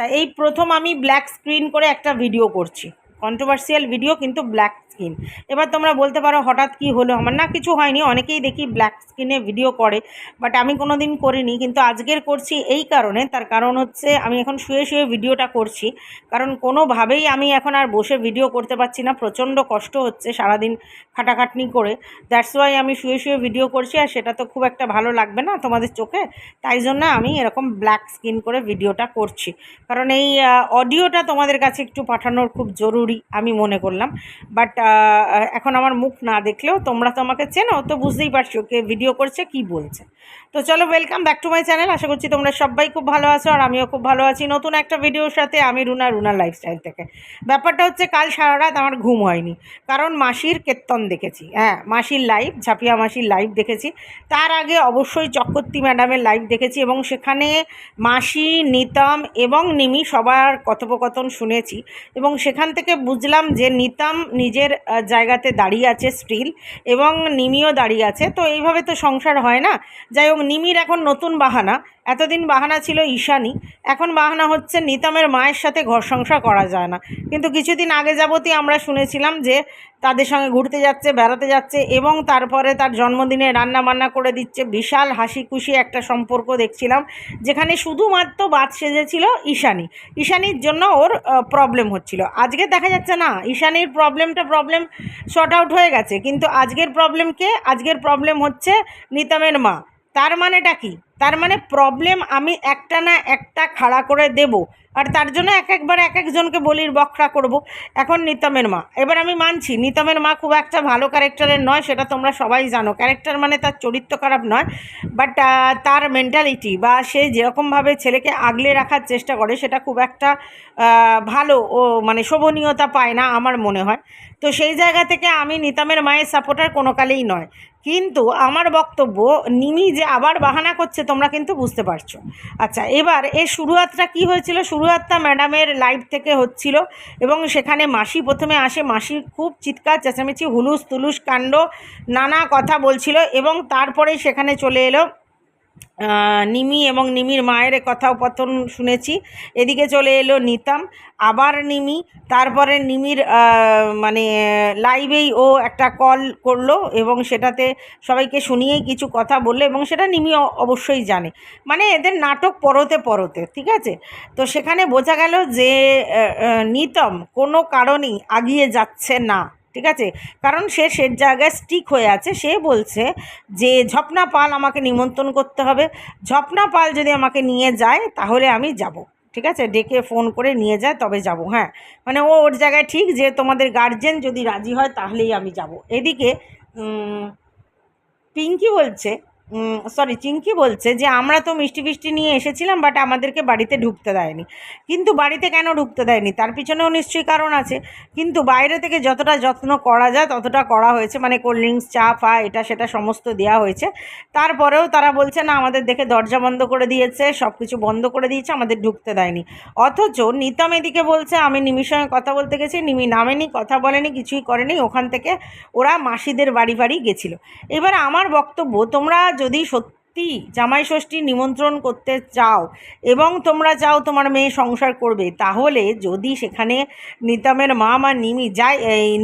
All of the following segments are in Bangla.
তা এই প্রথম আমি ব্ল্যাক স্ক্রিন করে একটা ভিডিও করছি। কন্ট্রোভার্সিয়াল ভিডিও কিন্তু ব্ল্যাক স্ক্রিন এবার তোমরা বলতে পারো, হঠাৎ কি হলো? আমার না কিছু হয়নি, অনেকেই দেখি ব্ল্যাক স্কিনে ভিডিও করে বাট আমি কোনো দিন করিনি, কিন্তু আজকের করছি এই কারণে। তার কারণ হচ্ছে, আমি এখন শুয়ে শুয়ে ভিডিওটা করছি, কারণ কোনোভাবেই আমি এখন আর বসে ভিডিও করতে পারছি না, প্রচণ্ড কষ্ট হচ্ছে সারাদিন খাটাখাটনি করে। দ্যাটস ওয়াই আমি শুয়ে শুয়ে ভিডিও করছি, আর সেটা তো খুব একটা ভালো লাগবে না তোমাদের চোখে, তাই জন্য আমি এরকম ব্ল্যাক স্ক্রিন করে ভিডিওটা করছি। কারণ এই অডিওটা তোমাদের কাছে একটু পাঠানোর খুব জরুরি। আমি মনে করলাম। বাট এখন আমার মুখ না দেখলেও তোমরা তো আমাকে চেনো, তো বুঝতেই পারছ কে ভিডিও করছে, কি বলছে। তো চলো welcome back to my channel আশা করছি তোমরা সবাই খুব ভালো আছো আর আমিও খুব ভালো আছি নতুন একটা ভিডিওর সাথে আমি রুনা রুনা লাইফস্টাইল থেকে। ব্যাপারটা হচ্ছে কাল সারা রাত আমার ঘুম হয়নি, কারণ মাসির কীর্তন দেখেছি। হ্যাঁ মাসির লাইভ ঝাপিয়া মাসির লাইভ দেখেছি। তার আগে অবশ্যই চক্রবর্তী ম্যাডামের লাইভ দেখেছি এবং সেখানে মাসি, নিতম এবং নিমি সবার কথোপকথন শুনেছি এবং সেখান থেকে বুঝলাম যে নিতাম নিজের জায়গাতে দাঁড়িয়ে আছে স্টিল এবং নিমিও দাঁড়িয়ে আছে। তো এইভাবে তো সংসার হয় না। যাই হোক, নিমির এখন নতুন বাহানা। এতদিন বাহানা ছিল ঈশানী, এখন বাহানা হচ্ছে নিতামের মায়ের সাথে ঘর সংসার করা যায় না। কিন্তু কিছুদিন আগে যাবতই আমরা শুনেছিলাম যে তাদের সঙ্গে ঘুরতে যাচ্ছে, বেড়াতে যাচ্ছে এবং তারপরে তার জন্মদিনে রান্না বান্না করে দিচ্ছে। বিশাল হাসি খুশি একটা সম্পর্ক দেখছিলাম, যেখানে শুধুমাত্র বাদ সেজেছিল ঈশানী। ঈশানীর জন্য ওর প্রবলেম হচ্ছিল। আজকে দেখা যাচ্ছে না, ঈশানীর প্রবলেমটা প্রবলেম শর্ট আউট হয়ে গেছে। কিন্তু আজকের প্রবলেমকে আজকের প্রবলেম হচ্ছে নিতামের মা। তার মানেটা কি? তার মানে প্রবলেম আমি একটা না একটা খাড়া করে দেব। আর তার জন্য এক একবার এক একজনকে বলির বকরা করব। এখন নিতমের মা। এবার আমি মানছি, নিতমের মা খুব একটা ভালো ক্যারেক্টারের নয়, সেটা তোমরা সবাই জানো। ক্যারেক্টার মানে তার চরিত্র খারাপ নয় বাট তার মেন্টালিটি বা সে যেরকমভাবে ছেলেকে আগলে রাখার চেষ্টা করে, সেটা খুব একটা ভালো ও মানে শোভনীয়তা পায় না আমার মনে হয়। তো সেই জায়গা থেকে আমি নিতমের মায়ের সাপোর্টার কোনো কালেই নয়। কিন্তু আমার বক্তব্য, নিমি যে আবার বাহানা করছে, তোমরা কিন্তু বুঝতে পারছ। আচ্ছা এবার এর শুরুয়াতটা কি হয়েছিল? শুরুয়াতটা ম্যাডামের লাইভ থেকে হচ্ছিল এবং সেখানে মাসি প্রথমে আসে। মাসি খুব চিৎকার, চেঁচামেচি হুলুস তুলুস কাণ্ড, নানা কথা বলছিল এবং তারপরে সেখানে চলে এলো। নিমি এবং নিমির মায়ের কথাপথন শুনেছি। এদিকে চলে এলো নিতাম, আবার নিমি, তারপরে নিমির মানে লাইভেই ও একটা কল করল এবং সেটাতে সবাইকে শুনিয়েই কিছু কথা বলল এবং সেটা নিমি অবশ্যই জানে। মানে এদের নাটক পরতে পরতে, ঠিক আছে? তো সেখানে বোঝা গেল যে নিতম কোনো কারণেই আগিয়ে যাচ্ছে না। ঠিক আছে? কারণ সে সে জায়গায় স্টিক হয়ে আছে। সে বলছে যে, ঝপনা পাল আমাকে নিমন্ত্রণ করতে হবে। ঝপনা পাল যদি আমাকে নিয়ে যায়, তাহলে আমি যাব। ঠিক আছে? ডেকে ফোন করে নিয়ে যায়, তবে যাব। হ্যাঁ মানে ও ওর জায়গায় ঠিক যে, তোমাদের গার্জেন যদি রাজি হয়, তাহলেই আমি যাব। এদিকে পিঙ্কি বলছে সরি চিঙ্কি বলছে যে, আমরা তো মিষ্টি ফিষ্টি নিয়ে এসেছিলাম বাট আমাদেরকে বাড়িতে ঢুকতে দেয়নি। কিন্তু বাড়িতে কেন ঢুকতে দেয়নি? তার পিছনেও নিশ্চয়ই কারণ আছে। কিন্তু বাইরে থেকে যতটা যত্ন করা যায়, ততটা করা হয়েছে। মানে কোল্ড ড্রিঙ্কস চা, ফা, এটা, সেটা সমস্ত দেওয়া হয়েছে। তারপরেও তারা বলছে, না, আমাদের দেখে দরজা বন্ধ করে দিয়েছে সব কিছু বন্ধ করে দিয়েছে, আমাদের ঢুকতে দেয়নি। অথচ নিতাম এদিকে বলছে, আমি নিমির সঙ্গে কথা বলতে গেছি, নিমি নামেনি, কথা বলেনি, কিছুই করেনি। ওখান থেকে ওরা মাসিদের বাড়ি বাড়ি গেছিল। এবার আমার বক্তব্য, তোমরা যদি সত্যি জামাই ষষ্ঠী নিমন্ত্রণ করতে চাও এবং তোমরা চাও তোমার মেয়ে সংসার করবে, তাহলে যদি সেখানে নিতামের মা মা নিমি যাই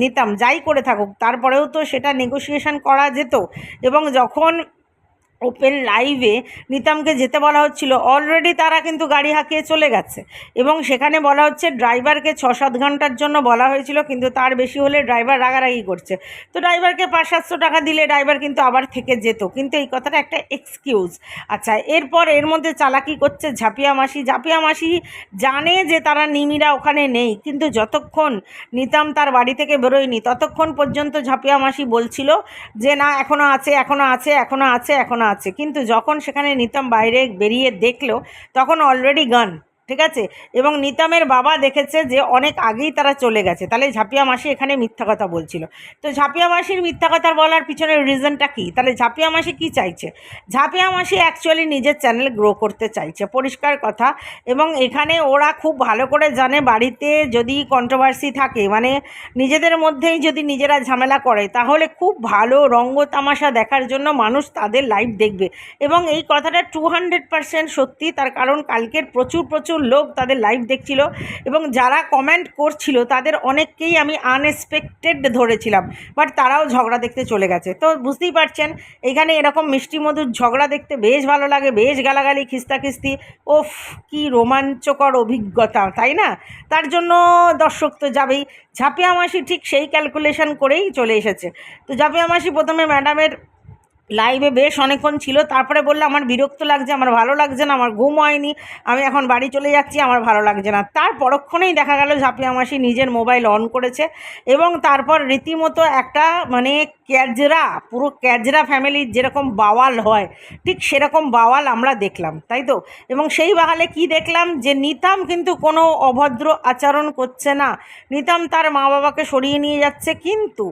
নিতাম যাই করে থাকুক, তারপরেও তো সেটা নেগোসিয়েশন করা যেত। এবং যখন ওপেন লাইভে নিতামকে যেতে বলা হচ্ছিল। অলরেডি তারা কিন্তু গাড়ি হাঁকিয়ে চলে গেছে এবং সেখানে বলা হচ্ছে ড্রাইভারকে ছ সাত ঘণ্টার জন্য বলা হয়েছিল, কিন্তু তার বেশি হলে ড্রাইভার রাগারাগি করছে। তো ড্রাইভারকে পাঁচ সাতশো টাকা দিলে ড্রাইভার কিন্তু আবার থেকে যেত। কিন্তু এই কথাটা একটা এক্সকিউজ আচ্ছা এরপর এর মধ্যে চালাকি করছে ঝাপিয়া মাসি। ঝাপিয়া মাসি জানে যে তারা নিমিরা ওখানে নেই, কিন্তু যতক্ষণ নিতাম তার বাড়ি থেকে বেরোয়নি, ততক্ষণ পর্যন্ত ঝাপিয়া মাসি বলছিল যে, না এখনও আছে এখনও আছে এখনও আছে এখনও আছে কিন্তু যখন সেখানে নিতম বাইরে বেরিয়ে দেখল তখন অলরেডি গান ঠিক আছে? এবং নিতামের বাবা দেখেছে যে অনেক আগেই তারা চলে গেছে। তাহলে ঝাপিয়া মাসি এখানে মিথ্যা কথা বলছিল। তো ঝাপিয়া মাসির মিথ্যা কথা বলার পিছনের রিজনটা কী? তাহলে ঝাপিয়া মাসি কী চাইছে? ঝাপিয়া মাসি অ্যাকচুয়ালি নিজের চ্যানেল গ্রো করতে চাইছে। পরিষ্কার কথা। এবং এখানে ওরা খুব ভালো করে জানে বাড়িতে যদি কন্ট্রোভার্সি থাকে মানে নিজেদের মধ্যেই যদি নিজেরা ঝামেলা করে, তাহলে খুব ভালো রঙ্গ তামাশা দেখার জন্য মানুষ তাদের লাইভ দেখবে। এবং এই কথাটা টু হান্ড্রেড পারসেন্ট সত্যি। তার কারণ কালকের প্রচুর প্রচুর প্রচুর লোক তাদের লাইভ দেখছিল এবং যারা কমেন্ট করছিল তাদের অনেককেই আমি আনএক্সপেক্টেড ধরেছিলাম। বাট তারাও ঝগড়া দেখতে চলে গেছে। তো বুঝতেই পারছেন, এখানে এরকম মিষ্টি মধুর ঝগড়া দেখতে বেশ ভালো লাগে, বেশ গালাগালি, খিস্তাখিস্তি। ওফ, কি রোমাঞ্চকর অভিজ্ঞতা, তাই না? তার জন্য দর্শক তো যাবেই। ঝাঁপিয়া মাসি ঠিক সেই ক্যালকুলেশন করেই চলে এসেছে। তো ঝাঁপিয়া মাসি প্রথমে ম্যাডামের লাইভে বেশ অনেকক্ষণ ছিল, তারপরে বলল, আমার বিরক্ত লাগছে, আমার ভালো লাগছে না, আমার ঘুম হয়নি, আমি এখন বাড়ি চলে যাচ্ছি, আমার ভালো লাগছে না। তার পরক্ষণেই দেখা গেল ঝাঁপিয়া মাসি নিজের মোবাইল অন করেছে এবং তারপর রীতিমতো একটা মানে ক্যাজরা, পুরো ক্যাজরা ফ্যামিলির যেরকম বাওয়াল হয়, ঠিক সেরকম বাওয়াল আমরা দেখলাম, তাই তো? এবং সেই বাহালে কি দেখলাম? যে নিতাম কিন্তু কোনো অভদ্র আচরণ করছে না। নিতাম তার মা বাবাকে সরিয়ে নিয়ে যাচ্ছে, কিন্তু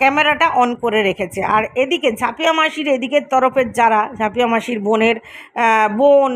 ক্যামেরাটা অন করে রেখেছে। আর এদিকে ঝাঁপিয়া মাসির এদিকের তরফের যারা, ঝাঁপিয়া মাসির বোনের বোন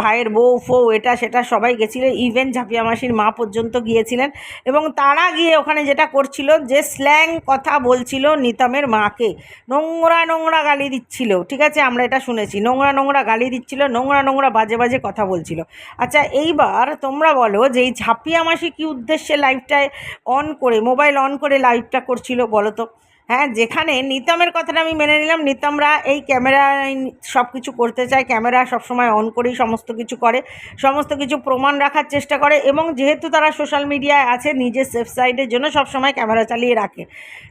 ভাইয়ের বউ ফৌ এটা সেটা সবাই গেছিল ইভেন ঝাঁপিয়া মাসির মা পর্যন্ত গিয়েছিলেন। এবং তারা গিয়ে ওখানে যেটা করছিল, যে স্ল্যাং কথা বলছিল নিতামের মাকে। নোংরা নোংরা গালি দিচ্ছিল। ঠিক আছে, আমরা এটা শুনেছি। নোংরা নোংরা গালি দিচ্ছিল, নোংরা নোংরা বাজে বাজে কথা বলছিল। আচ্ছা এইবার তোমরা বলো যে এই ঝাঁপিয়া মাসি কী উদ্দেশ্যে লাইভটায় অন করে মোবাইল অন করে লাইভটা করছিল বলো তো? হ্যাঁ যেখানে নিতমের কথাটা আমি মেনে নিলাম। নিতামরা এই ক্যামেরায় সব কিছু করতে চায়। ক্যামেরা সবসময় অন করেই সমস্ত কিছু করে। সমস্ত কিছু প্রমাণ রাখার চেষ্টা করে এবং যেহেতু তারা সোশ্যাল মিডিয়ায় আছে, নিজের সেফ সাইডের জন্য সবসময় ক্যামেরা চালিয়ে রাখে।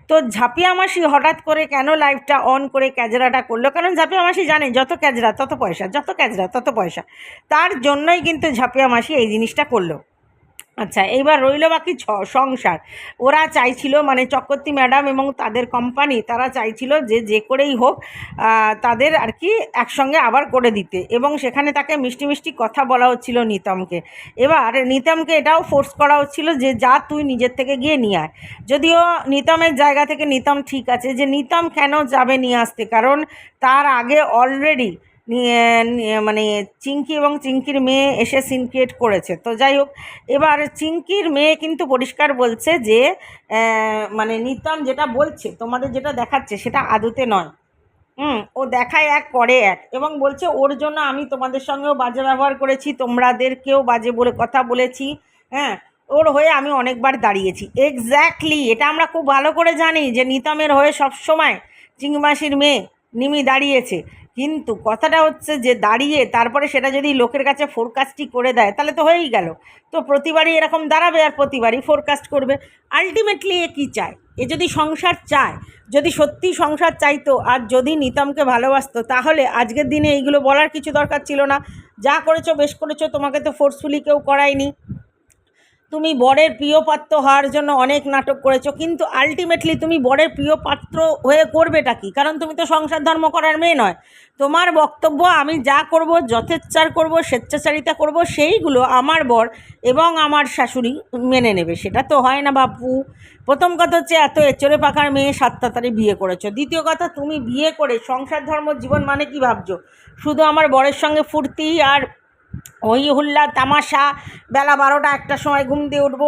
তো ঝাঁপিয়া মাসি হঠাৎ করে কেন লাইভটা অন করে ক্যাজরাটা করল? কারণ ঝাঁপিয়া মাসি জানে, যত ক্যাজরা, তত পয়সা, যত ক্যাজরা, তত পয়সা। তার জন্যই কিন্তু ঝাঁপিয়া মাসি এই জিনিসটা করল। আচ্ছা এইবার রইল বাকি ছ, সংসার। ওরা চাইছিল মানে চক্রবর্তী ম্যাডাম এবং তাদের কোম্পানি তারা চাইছিল যে যে করেই হোক তাদের আর কি একসঙ্গে আবার করে দিতে। এবং সেখানে তাকে মিষ্টি মিষ্টি কথা বলা হচ্ছিল নিতমকে। এবার নিতমকে এটাও ফোর্স করা হচ্ছিল যে, যা তুই নিজের থেকে গিয়ে নিয়ে আয়। যদিও নিতমের জায়গা থেকে নিতম ঠিক আছে, যে নিতম কেন যাবে নিয়ে আসতে? কারণ তার আগে অলরেডি নিয়ে মানে চিঙ্কি এবং চিঙ্কির মেয়ে এসে সিন ক্রিয়েট করেছে। তো যাই হোক, এবার চিঙ্কির মেয়ে কিন্তু পরিষ্কার বলছে যে মানে নিতম যেটা বলছে, তোমাদের যেটা দেখাচ্ছে সেটা আদতে নয়। হুম, ও দেখায় এক, করে এক এবং বলছে, ওর জন্য আমি তোমাদের সঙ্গেও বাজে ব্যবহার করেছি তোমাদেরকেও বাজে বলে কথা বলেছি। হ্যাঁ ওর হয়ে আমি অনেকবার দাঁড়িয়েছি। এক্স্যাক্টলি এটা আমরা খুব ভালো করে জানি যে নিতমের হয়ে সবসময় চিংমাসির মেয়ে নিমি দাঁড়িয়েছে। কিন্তু কথাটা হচ্ছে যে দাঁড়িয়ে তারপরে সেটা যদি লোকের কাছে ফোরকাস্টই করে দেয়, তাহলে তো হয়েই গেল। তো প্রতিবারই এরকম দাঁড়াবে আর প্রতিবারই ফোরকাস্ট করবে। আলটিমেটলি এ কী চায়? এ যদি সংসার চায়, যদি সত্যি সংসার চাইতো আর যদি নিতমকে ভালোবাসতো, তাহলে আজকের দিনে এইগুলো বলার কিছু দরকার ছিল না। যা করেছ, বেশ করেছ, তোমাকে তো ফোর্সফুলি কেউ করায়নি। তুমি বরের প্রিয় পাত্র হওয়ার জন্য অনেক নাটক করেছ, কিন্তু আলটিমেটলি তুমি বরের প্রিয় পাত্র হয়ে করবেটা কি? কারণ তুমি তো সংসার ধর্ম করার মেয়ে নয়। তোমার বক্তব্য, আমি যা করব, যথেচ্ছার করব, স্বেচ্ছাচারিতা করব, সেইগুলো আমার বর এবং আমার শাশুড়ি মেনে নেবে। সেটা তো হয় না বাপু। প্রথম কথা হচ্ছে এত এচড়ে পাখার মেয়ে সাত তাড়াতাড়ি বিয়ে করেছ। দ্বিতীয় কথা, তুমি বিয়ে করে সংসার ধর্ম জীবন মানে কি ভাবছ? শুধু আমার বরের সঙ্গে ফুর্তি আর হই হুল্লা তামাশা, বেলা বারোটা একটা সময় ঘুম দিয়ে উঠবো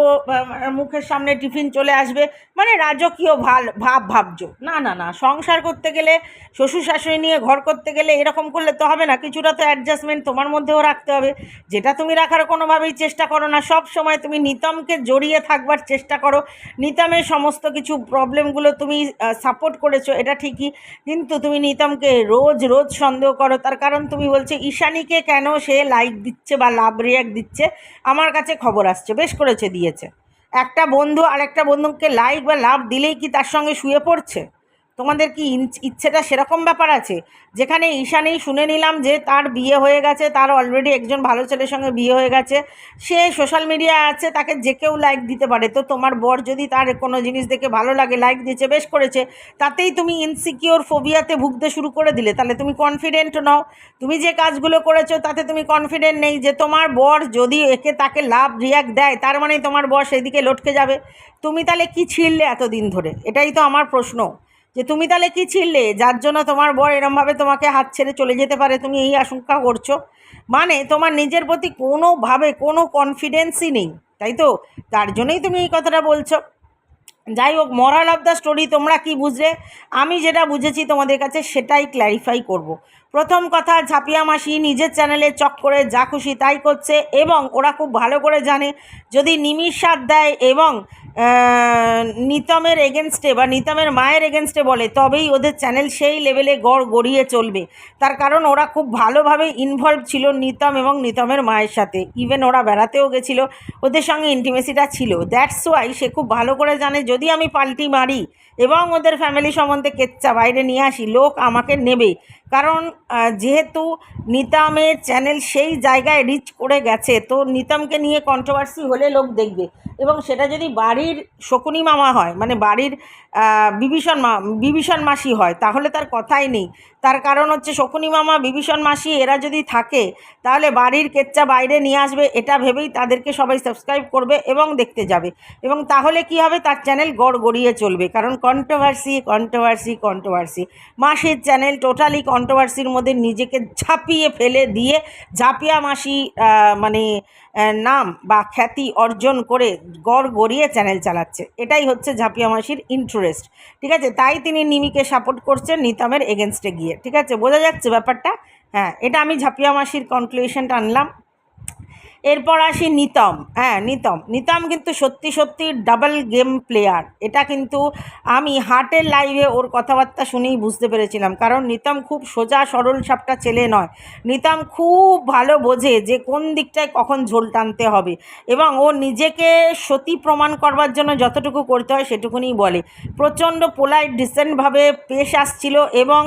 মুখের সামনে টিফিন চলে আসবে। মানে রাজকীয় ভালো, ভাব ভাবছ। না না না, সংসার করতে গেলে, শ্বশুর শাশুড়ি নিয়ে ঘর করতে গেলে এরকম করলে তো হবে না। কিছুটা তো অ্যাডজাস্টমেন্ট তোমার মধ্যেও রাখতে হবে। যেটা তুমি রাখার কোনোভাবেই চেষ্টা করো না। সব সময় তুমি নিতমকে জড়িয়ে থাকবার চেষ্টা করো। নিতমের সমস্ত কিছু প্রবলেমগুলো তুমি সাপোর্ট করেছ, এটা ঠিকই। কিন্তু তুমি নিতমকে রোজ রোজ সন্দেহ করো। তার কারণ তুমি বলছো, ঈশানীকে কেন সে লাইক দিচ্ছে বা লাভ রিয়াক্ট দিচ্ছে, আমার কাছে খবর আসছে, বেশ করেছে দিয়েছে। একটা বন্ধু আর একটা বন্ধুকে লাইক বা লাভ দিলেই কি তার সঙ্গে শুয়ে পড়ছে? তোমাদের কি ইচ্ছেটা সেরকম ব্যাপার আছে? যেখানে ঈশানেই শুনে নিলাম যে তার বিয়ে হয়ে গেছে, তার অলরেডি একজন ভালো ছেলের সঙ্গে বিয়ে হয়ে গেছে। সে সোশ্যাল মিডিয়ায় আছে, তাকে যে কেউ লাইক দিতে পারে। তো তোমার বর যদি তার কোনো জিনিস দেখে ভালো লাগে লাইক দিয়েছে, বেশ করেছে, তাতেই তুমি ইনসিকিওর ফোবিয়াতে ভুগতে শুরু করে দিলে। তাহলে তুমি কনফিডেন্ট নও। তুমি যে কাজগুলো করেছ, তাতে তুমি কনফিডেন্ট নেই যে তোমার বর যদি একে তাকে লাভ রিয়াক্ট দেয়, তার মানে তোমার বর সেদিকে লটকে যাবে। তুমি তাহলে কি ছিড়লে এতদিন ধরে? এটাই তো আমার প্রশ্ন। যে তুমি তাহলে কি ছিড়লে যার জন্য তোমার বর এরমভাবে তোমাকে হাত ছেড়ে চলে যেতে পারে, তুমি এই আশঙ্কা করছ। মানে তোমার নিজের প্রতি কোনোভাবে কোনো কনফিডেন্সই নেই, তাই তো? তার জন্যই তুমি এই কথাটা বলছো। যাই হোক মরাল অফ দ্য স্টোরি তোমরা কি বুঝলে? আমি যেটা বুঝেছি তোমাদের কাছে সেটাই ক্ল্যারিফাই করব। প্রথম কথা, ঝাপিয়া মাসি নিজের চ্যানেলে চক করে যা খুশি তাই করছে এবং ওরা খুব ভালো করে জানে। যদি নিমিষ সাথ দেয় এবং নিতমের এগেনস্টে বা নিতমের মায়ের এগেনস্টে বলে, তবেই ওদের চ্যানেল সেই লেভেলে গড় গড়িয়ে চলবে। তার কারণ ওরা খুব ভালোভাবে ইনভলভ ছিল নিতম এবং নিতমের মায়ের সাথে। ইভেন ওরা বেড়াতেও গেছিল, ওদের সঙ্গে ইন্টিমেসিটা ছিল। দ্যাটস ওয়াই সে খুব ভালো করে জানে, যদি আমি পাল্টি মারি এবং ওদের ফ্যামিলি সম্বন্ধে কেচ্চা বাইরে নিয়ে আসি, লোক আমাকে নেবে। কারণ যেহেতু নিতামের চ্যানেল সেই জায়গায় রিচ করে গেছে, তো নিতামকে নিয়ে কন্ট্রোভার্সি হলে লোক দেখবে। এবং সেটা যদি বাড়ির শকুনি মামা হয় মানে বাড়ির বিভীষণ মা, বিভীষণ মাসি হয়, তাহলে তার কথাই নেই। তার কারণ হচ্ছে শকুনি মামা, বিভীষণ মাসি এরা যদি থাকে, তাহলে বাড়ির কেচ্চা বাইরে নিয়ে আসবে, এটা ভেবেই তাদেরকে সবাই সাবস্ক্রাইব করবে এবং দেখতে যাবে। এবং তাহলে কি হবে? তার চ্যানেল গড় গড়িয়ে চলবে। কারণ কন্ট্রোভার্সি কন্ট্রোভার্সি কন্ট্রোভার্সি মাসির চ্যানেল টোটালি কন্ট্রোভার্সির মধ্যে নিজেকে ঝাঁপিয়ে ফেলে দিয়ে ঝাঁপিয়া মাসি মানে নাম বা খ্যাতি অর্জন করে গড় গড়িয়ে চ্যানেল চালাচ্ছে। এটাই হচ্ছে ঝাঁপিয়া মাসির ইন্টারেস্ট ঠিক আছে? তাই তিনি নিমিকে সাপোর্ট করছেন নিতামের এগেনস্টে গিয়ে, ঠিক আছে? বোঝা যাচ্ছে ব্যাপারটা? হ্যাঁ এটা আমি ঝাঁপিয়া মাসির কনক্লুশনটা আনলাম। এরপর আসি নিতম। হ্যাঁ নিতম। নিতম কিন্তু সত্যি সত্যি ডাবল গেম প্লেয়ার এটা কিন্তু আমি হার্টের লাইভে ওর কথাবার্তা শুনেই বুঝতে পেরেছিলাম। কারণ নিতম খুব সোজা, সরল, সাপটা ছেলে নয়। নিতম খুব ভালো বোঝে যে কোন দিকটায় কখন ঝোল টানতে হবে। এবং ও নিজেকে সতী প্রমাণ করবার জন্য যতটুকু করতে হয় সেটুকুনি বলে। প্রচণ্ড পোলাইট ডিসেন্টভাবে পেশ আসছিল এবং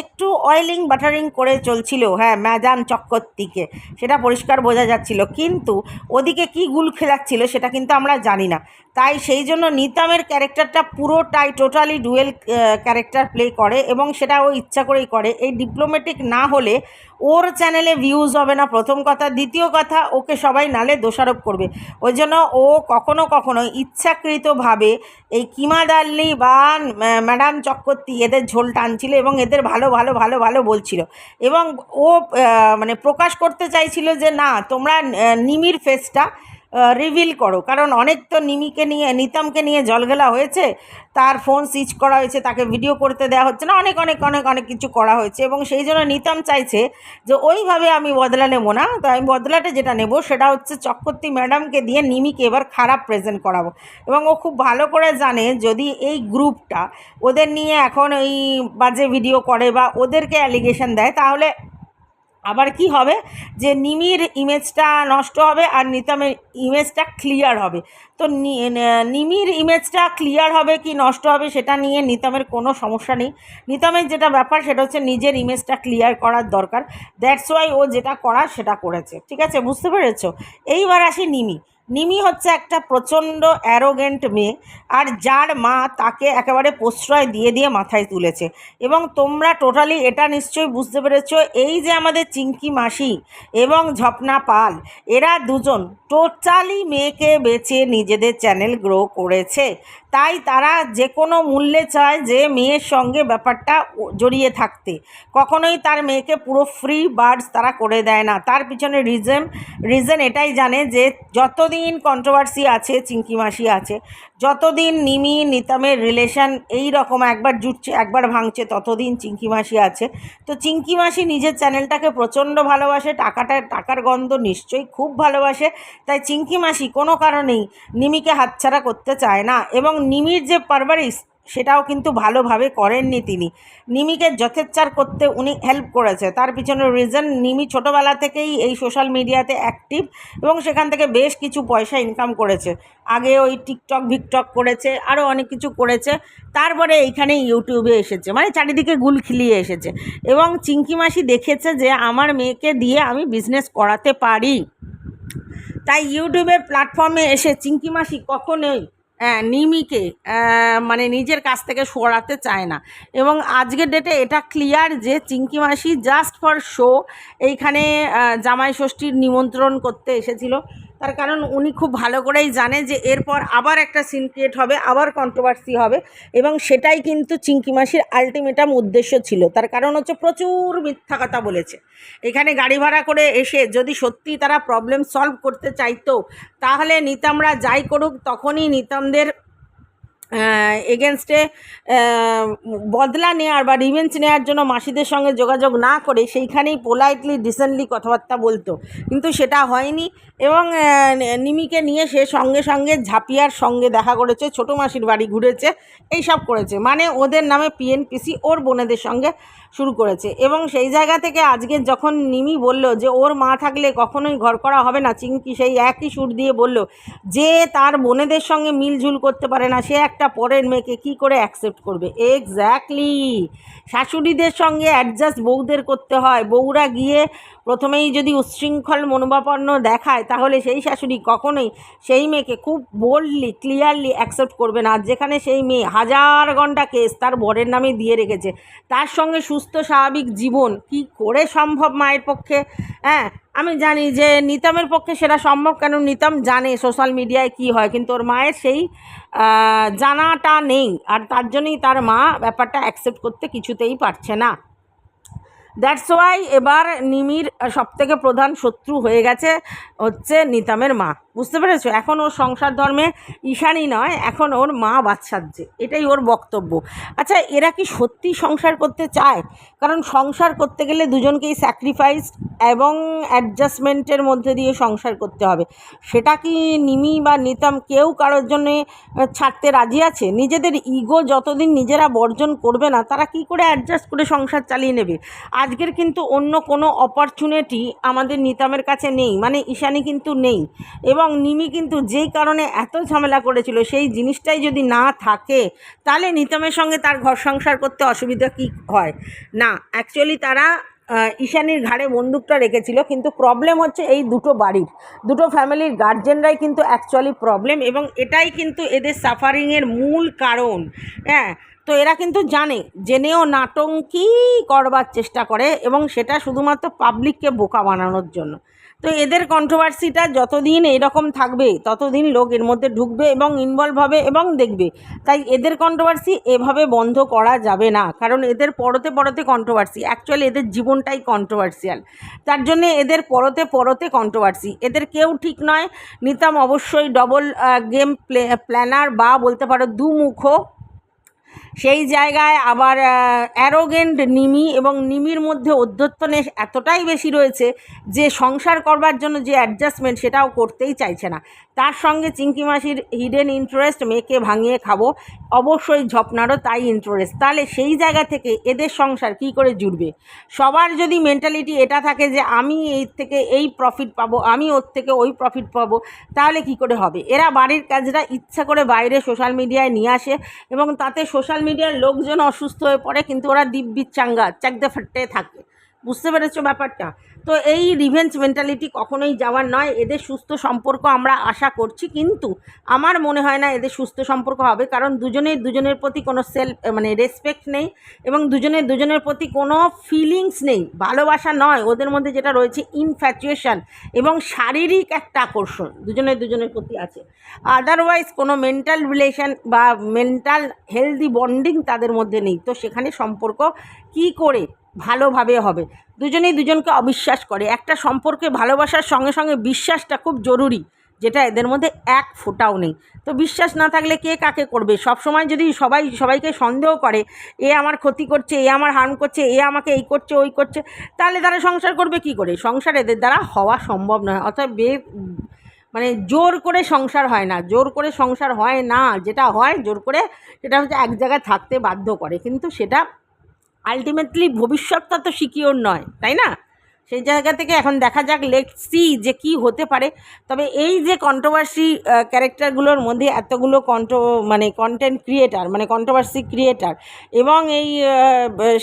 একটু অয়েলিং বাটারিং করে চলছিল। হ্যাঁ ম্যাদান চক্রবর্তীকে সেটা পরিষ্কার বোঝা যাচ্ছিল, কিন্তু ওদিকে কি গুল খেলাচ্ছিল সেটা কিন্তু আমরা জানি না। তাই সেই জন্য নিতামের ক্যারেক্টারটা পুরোটাই টোটালি ডুয়েল ক্যারেক্টার প্লে করে এবং সেটা ও ইচ্ছা করেই করে। এই ডিপ্লোম্যাটিক না হলে ওর চ্যানেলে ভিউজ হবে না, প্রথম কথা। দ্বিতীয় কথা, ওকে সবাই নালে দোষারোপ করবে। ওই জন্য ও কখনো কখনো ইচ্ছাকৃতভাবে এই কিমা দাল্লি বা ম্যাডাম চক্রবর্তী এদের ঝোল টানছিল এবং এদের ভালো ভালো ভালো ভালো বলছিল। এবং ও মানে প্রকাশ করতে চাইছিল যে, না, তোমরা নিমির ফেসটা রিভিল করো। কারণ অনেক তো নিমিকে নিয়ে, নিতমকে নিয়ে জলঘেলা হয়েছে, তার ফোন সুইচ করা হয়েছে, তাকে ভিডিও করতে দেওয়া হচ্ছে না, অনেক অনেক অনেক অনেক কিছু করা হয়েছে এবং সেই জন্য নিতম চাইছে যে ওইভাবে আমি বদলা নেব না। তো আমি বদলাটা যেটা নেব সেটা হচ্ছে চক্রবর্তী ম্যাডামকে দিয়ে নিমিকে এবার খারাপ প্রেজেন্ট করাবো। এবং ও খুব ভালো করে জানে যদি এই গ্রুপটা ওদের নিয়ে এখন ওই বাজে ভিডিও করে বা ওদেরকে অ্যালিগেশন দেয়, তাহলে আবার কি হবে? যে নিমির ইমেজটা নষ্ট হবে আর নিতমের ইমেজটা ক্লিয়ার হবে। তো নিমির ইমেজটা ক্লিয়ার হবে কি নষ্ট হবে সেটা নিয়ে নিতমের কোনো সমস্যা নেই। নিতমের যেটা ব্যাপার সেটা হচ্ছে নিজের ইমেজটা ক্লিয়ার করার দরকার। দ্যাটস ওয়াই ও যেটা করার সেটা করেছে। ঠিক আছে? বুঝতে পেরেছ? এইবার আসি নিমি। নিমি হচ্ছে একটা প্রচণ্ড অ্যারোগেন্ট মেয়ে, আর যার মা তাকে একেবারে প্রশ্রয় দিয়ে দিয়ে মাথায় তুলেছে। এবং তোমরা টোটালি এটা নিশ্চয়ই বুঝতে পেরেছ, এই যে আমাদের চিঙ্কি মাসি এবং ঝপনা পাল, এরা দুজন টোটালি মেয়েকে বেছে নিজেদের চ্যানেল গ্রো করেছে। তাই তারা যে কোনো মূল্যে চায় যে মেয়ের সঙ্গে ব্যাপারটা জড়িয়ে থাকতে। কখনোই তার মেয়েকে পুরো ফ্রি বার্ডস তারা করে দেয় না। তার পিছনে রিজন রিজন এটাই জানে যে যতদিন কন্ট্রোভার্সি আছে চিঙ্কি মাসি আছে, যতদিন নিমি, নিতামের রিলেশান এই রকম একবার জুটছে, একবার ভাঙছে, ততদিন চিঙ্কি মাসি আছে। তো চিঙ্কি মাসি নিজের চ্যানেলটাকে প্রচণ্ড ভালোবাসে, টাকাটা, টাকার গন্ধ নিশ্চয়ই খুব ভালোবাসে, তাই চিঙ্কি মাসি কোনো কারণেই নিমিকে হাতছাড়া করতে চায় না। এবং নিমির যে পারভারিশ সেটাও কিন্তু ভালোভাবে করেননি তিনি। নিমিকে যথেচ্ছার করতে উনি হেল্প করেছে। তার পিছনে রিজন নিমি ছোটোবেলা থেকেই এই সোশ্যাল মিডিয়াতে অ্যাক্টিভ এবং সেখান থেকে বেশ কিছু পয়সা ইনকাম করেছে। আগে ওই টিকটক ভিকটক করেছে আরও অনেক কিছু করেছে। তারপরে এইখানে ইউটিউবে এসেছে মানে চারিদিকে গুল খিলিয়ে এসেছে। এবং চিঙ্কি মাসি দেখেছে যে আমার মেয়েকে দিয়ে আমি বিজনেস করাতে পারি। তাই ইউটিউবের প্ল্যাটফর্মে এসে চিঙ্কি মাসি কখনোই হ্যাঁ, নিমিকে মানে নিজের কাছ থেকে সরাতে চায় না। এবং আজকের ডেটে এটা ক্লিয়ার যে চিঙ্কি মাসি জাস্ট ফর শো এইখানে জামাই ষষ্ঠীর নিমন্ত্রণ করতে এসেছিল। তার কারণ উনি খুব ভালো করেই জানে যে এরপর আবার একটা সিন ক্রিয়েট হবে, আবার কন্ট্রোভার্সি হবে এবং সেটাই কিন্তু চিঙ্কি মাসির আলটিমেটাম উদ্দেশ্য ছিল। তার কারণ হচ্ছে প্রচুর মিথ্যা কথা বলেছে। এখানে গাড়ি ভাড়া করে এসে যদি সত্যি তারা প্রবলেম সলভ করতে চাইতো, তাহলে নিতামরা যাই করুক, তখনই নিতামদের এগেনস্টে বদলা নেওয়ার বা রিভেঞ্জ নেওয়ার জন্য মাসিদের সঙ্গে যোগাযোগ না করে সেইখানেই পোলাইটলি ডিসেন্টলি কথাবার্তা বলতো। কিন্তু সেটা হয়নি এবং নিমিকে নিয়ে সে সঙ্গে সঙ্গে ঝাঁপিয়ার সঙ্গে দেখা করেছে, ছোটো মাসির বাড়ি ঘুরেছে, এই সব করেছে। মানে ওদের নামে পিএনপিসি ওর বোনেদের সঙ্গে শুরু করেছে। এবং সেই জায়গা থেকে আজকে যখন নিমি বলল যে ওর মা থাকলে কখনোই ঘর করা হবে না চিঙ্কি সেই একই সুর দিয়ে বলল, যে তার বোনেদের সঙ্গে মিলঝুল করতে পারে না, সে একটা পরের মেয়েকে কি করে অ্যাকসেপ্ট করবে? এক্স্যাক্টলি শাশুড়িদের সঙ্গে অ্যাডজাস্ট বউদের করতে হয়। বউরা গিয়ে প্রথমেই যদি উচ্ছৃঙ্খল মনোভাবাপন্ন দেখায়, তাহলে সেই শাশুড়ি কখনোই সেই মেয়েকে খুব বোল্ডলি ক্লিয়ারলি অ্যাকসেপ্ট করবে না। যেখানে সেই মেয়ে হাজার ঘণ্টা কেস তার বরের নামে দিয়ে রেখেছে, তার সঙ্গে সুস্থ, স্বাভাবিক জীবন কি করে সম্ভব মায়ের পক্ষে? হ্যাঁ আমি জানি যে নিতামের পক্ষে সেটা সম্ভব কেন? নিতাম জানে সোশ্যাল মিডিয়ায় কি হয়, কিন্তু ওর মায়ের সেই জানাটা নেই। আর তার জন্যই তার মা ব্যাপারটা অ্যাকসেপ্ট করতে কিছুতেই পারছে না। দ্যাটস ওয়াই এবার নিমির সবথেকে প্রধান শত্রু হয়ে গেছে হচ্ছে নিতামের মা। বুঝতে পেরেছ? এখন ওর সংসার ধর্মে ঈশানি নয়, এখন ওর মা বাচ্চাচ্ছে এটাই ওর বক্তব্য। আচ্ছা এরা কি সত্যি সংসার করতে চায়? কারণ সংসার করতে গেলে দুজনকেই স্যাক্রিফাইস এবং অ্যাডজাস্টমেন্টের মধ্যে দিয়ে সংসার করতে হবে। সেটা কি নিমি বা নিতাম কেউ কারোর জন্যে ছাড়তে রাজি আছে? নিজেদের ইগো যতদিন নিজেরা বর্জন করবে না, তারা কি করে অ্যাডজাস্ট করে সংসার চালিয়ে নেবে? আজকের কিন্তু অন্য কোনো অপরচুনিটি আমাদের নিতামের কাছে নেই। মানে ঈশানি কিন্তু নেই। এবং নিমি কিন্তু যেই কারণে এত ঝামেলা করেছিল, সেই জিনিসটাই যদি না থাকে, তাহলে নিতমের সঙ্গে তার ঘর সংসার করতে অসুবিধা কী হয়? না অ্যাকচুয়ালি তারা ঈশানির ঘাড়ে বন্দুকটা রেখেছিল, কিন্তু প্রবলেম হচ্ছে এই দুটো বাড়ির। দুটো ফ্যামিলির গার্জেনরাই কিন্তু অ্যাকচুয়ালি প্রবলেম এবং এটাই কিন্তু এদের সাফারিংয়ের মূল কারণ। হ্যাঁ তো এরা কিন্তু জানে, জেনেও নাটঙ্কি করবার চেষ্টা করে এবং সেটা শুধুমাত্র পাবলিককে বোকা বানানোর জন্য। তো এদের কন্ট্রোভার্সিটা যতদিন এরকম থাকবে, ততদিন লোক এর মধ্যে ঢুকবে এবং ইনভলভ হবে এবং দেখবে। তাই এদের কন্ট্রোভার্সি এভাবে বন্ধ করা যাবে না। কারণ এদের পরতে পরতে কন্ট্রোভার্সি অ্যাকচুয়ালি এদের জীবনটাই কন্ট্রোভার্সিয়াল তার জন্যে এদের পরতে পরতে কন্ট্রোভার্সি এদের কেউ ঠিক নয়। নিতাম অবশ্যই ডবল গেম প্লে প্ল্যানার বা বলতে পারো দুমুখো সেই জায়গায় আবার অ্যারোগেন্ট নিমি এবং নিমির মধ্যে অধ্যত্তনে এতটাই বেশি রয়েছে যে সংসার করবার জন্য যে অ্যাডজাস্টমেন্ট সেটাও করতেই চাইছে না। তার সঙ্গে চিঙ্কি মাসির হিডেন ইন্টারেস্ট মেয়েকে ভাঙিয়ে খাব। অবশ্যই ঝপনারও তাই ইন্টারেস্ট তাহলে সেই জায়গা থেকে এদের সংসার কি করে জুড়বে? সবার যদি মেন্টালিটি এটা থাকে যে আমি এই থেকে এই প্রফিট পাবো, আমি ওর থেকে ওই প্রফিট পাবো, তাহলে কি করে হবে? এরা বাড়ির কাজটা ইচ্ছা করে বাইরে সোশ্যাল মিডিয়ায় নিয়ে আসে এবং তাতে সোশ্যাল মিডিয়ার লোকজন অসুস্থ হয়ে পড়ে, কিন্তু ওরা দিব্যি চাঙ্গা, চাকদে ফাটতে থাকে। বুঝতে পেরেছ ব্যাপারটা? তো এই রিভেঞ্জ মেন্টালিটি কখনোই যাওয়ার নয়। এদের সুস্থ সম্পর্ক আমরা আশা করছি, কিন্তু আমার মনে হয় না এদের সুস্থ সম্পর্ক হবে, কারণ দুজনের দুজনের প্রতি কোনো সেলফ মানে রেসপেক্ট নেই এবং দুজনের দুজনের প্রতি কোনো ফিলিংস নেই। ভালোবাসা নয়, ওদের মধ্যে যেটা রয়েছে ইনফ্যাচুয়েশন এবং শারীরিক একটা আকর্ষণ দুজনের দুজনের প্রতি আছে। আদারওয়াইজ কোনো মেন্টাল রিলেশন বা মেন্টাল হেলদি বন্ডিং তাদের মধ্যে নেই। তো সেখানে সম্পর্ক কি করে ভালোভাবে হবে। দুজনেই দুজনকে অবিশ্বাস করে। একটা সম্পর্কে ভালোবাসার সঙ্গে সঙ্গে বিশ্বাসটা খুব জরুরি, যেটা এদের মধ্যে এক ফোঁটাও নেই। তো বিশ্বাস না থাকলে কে কাকে করবে? সব সময় যদি সবাই, সবাইকে সন্দেহ করে, এ আমার ক্ষতি করছে, এ আমার হার্ম করছে, এ আমাকে এই করছে, ওই করছে, তাহলে তারা সংসার করবে কি করে? সংসার এদের দ্বারা হওয়া সম্ভব নয়। অর্থাৎ বে মানে জোর করে সংসার হয় না। জোর করে সংসার হয় না। যেটা হয়, জোর করে সেটা হচ্ছে এক জায়গায় থাকতে বাধ্য করে। কিন্তু সেটা আলটিমেটলি ভবিষ্যৎটা তো সিকিওর নয় তাই না? সেই জায়গা থেকে এখন দেখা যাক লেট সি যে কি হতে পারে। তবে এই যে কন্ট্রোভার্সি ক্যারেক্টারগুলোর মধ্যে এতগুলো কন্ট্রো মানে কন্টেন্ট ক্রিয়েটার মানে কন্ট্রোভার্সি ক্রিয়েটার এবং এই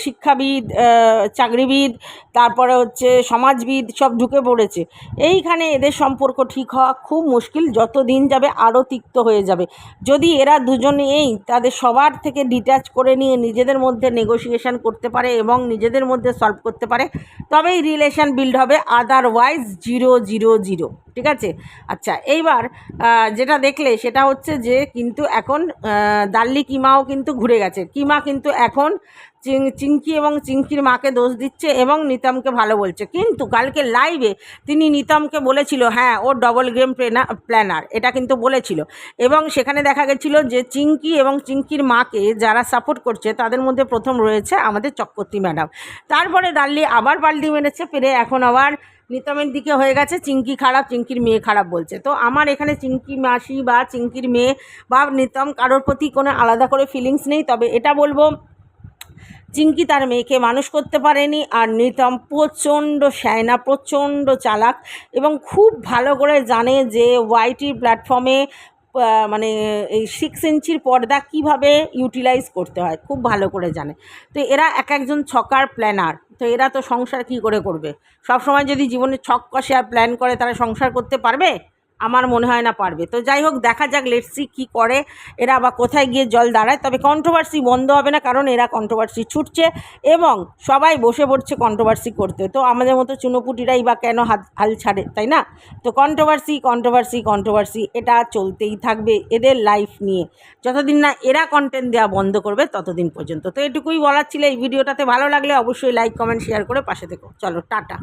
শিক্ষাবিদ চাকরিবিদ, তারপরে হচ্ছে সমাজবিদ সব ঢুকে পড়েছে। এইখানে এদের সম্পর্ক ঠিক হওয়া খুব মুশকিল, যত দিন যাবে আরও তিক্ত হয়ে যাবে। যদি এরা দুজনেই তাদের সবার থেকে ডিট্যাচ করে নিয়ে নিজেদের মধ্যে নেগোসিয়েশন করতে পারে এবং নিজেদের মধ্যে সলভ করতে পারে, তবেই রিলেশন বিল্ড হবে আদারওয়াইজ জিরো জিরো জিরো ঠিক আছে? আচ্ছা এইবার যেটা দেখলে সেটা হচ্ছে যে কিন্তু এখন দাল্লি কিমাও কিন্তু ঘুরে গেছে। কিমা কিন্তু এখন চিং চিঙ্কি এবং চিঙ্কির মাকে দোষ দিচ্ছে এবং নিতমকে ভালো বলছে। কিন্তু কালকে লাইভে তিনি নিতমকে বলেছিল হ্যাঁ ও ডবল গেম প্ল্যানার এটা কিন্তু বলেছিল। এবং সেখানে দেখা গেছিল যে চিঙ্কি এবং চিঙ্কির মাকে যারা সাপোর্ট করছে, তাদের মধ্যে প্রথম রয়েছে আমাদের চক্রবর্তী ম্যাডাম তারপরে দাল্লি আবার পাল্টি মেরেছে পেরে এখন আবার নিতমের দিকে হয়ে গেছে চিঙ্কি খারাপ চিঙ্কির মেয়ে খারাপ বলছে। তো আমার এখানে চিঙ্কি মাসি বা চিঙ্কির মেয়ে বা নিতম কারোর প্রতি কোনো আলাদা করে ফিলিংস নেই, তবে এটা বলব চিঙ্কি তার মেয়েকে মানুষ করতে পারেনি আর নিতম প্রচণ্ড শ্যায়না প্রচণ্ড চালাক এবং খুব ভালো করে জানে যে ওয়াইটি প্ল্যাটফর্মে মানে এই সিক্স ইঞ্চির পর্দা কীভাবে ইউটিলাইজ করতে হয়, খুব ভালো করে জানে। তো এরা এক একজন ছকার প্ল্যানার তো এরা তো সংসার কি করে করবে? সব সময় যদি জীবনে ছক কষে আর প্ল্যান করে, তারা সংসার করতে পারবে? আমার মনে হয় না পারবে। তো যাই হোক, দেখা যাক লেটসি কী করে। এরা বা কোথায় গিয়ে জল দাঁড়ায়? তবে কন্ট্রোভার্সি বন্ধ হবে না, কারণ এরা কন্ট্রোভার্সি ছুটছে এবং সবাই বসে পড়ছে কন্ট্রোভার্সি করতে। তো আমাদের মতো চুনোপুটিরাই বা কেন হাত, হাল ছাড়ে, তাই না? তো কন্ট্রোভার্সি কন্ট্রোভার্সি কন্ট্রোভার্সি এটা চলতেই থাকবে এদের লাইফ নিয়ে। যতদিন না এরা কন্টেন্ট দেওয়া বন্ধ করবে, ততদিন পর্যন্ত। তো এটুকুই বলার ছিল এই ভিডিওটাতে। ভালো লাগলে অবশ্যই লাইক কমেন্ট শেয়ার করে পাশে থেকো। চলো, টাটা।